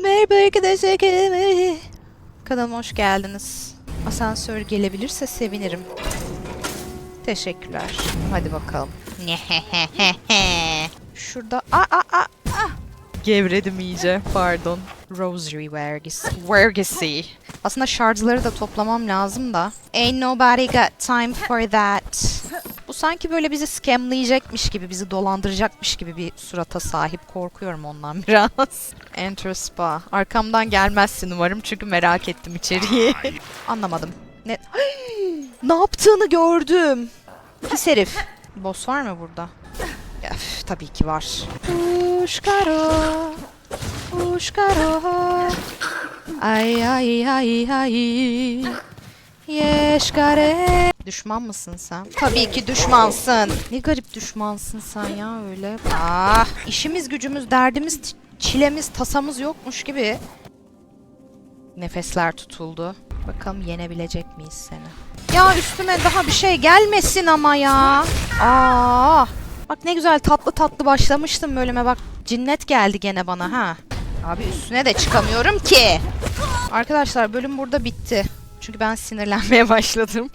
Merhaba arkadaşlar kanalıma. Kanalıma hoş geldiniz. Asansör gelebilirse sevinirim. Teşekkürler. Hadi bakalım. Şurada... Aa, aa, aa, aa. Gevredim iyice. Pardon. Rosary vergisi. Vergisi. Aslında şarjları da toplamam lazım da. Ain't nobody got time for that. Sanki böyle bizi scamleyecekmiş gibi, bizi dolandıracakmış gibi bir surata sahip. Korkuyorum ondan biraz. Enter spa. Arkamdan gelmezsin umarım çünkü merak ettim içeriği. Anlamadım. Ne? ne yaptığını gördüm. Pis herif. Boss var mı burada? Öf, tabii ki var. Uşkaro. Uşkaro. Ay ay ay ay. Yeşkare. Düşman mısın sen? Tabii ki düşmansın. Ne garip düşmansın sen ya öyle. Ah, işimiz gücümüz, derdimiz, çilemiz, tasamız yokmuş gibi. Nefesler tutuldu. Bakalım yenebilecek miyiz seni? Ya üstüme daha bir şey gelmesin ama ya. Aa! Bak ne güzel tatlı tatlı başlamıştım bölüme bak. Cinnet geldi gene bana ha. Abi üstüne de çıkamıyorum ki. Arkadaşlar bölüm burada bitti. Çünkü ben sinirlenmeye başladım.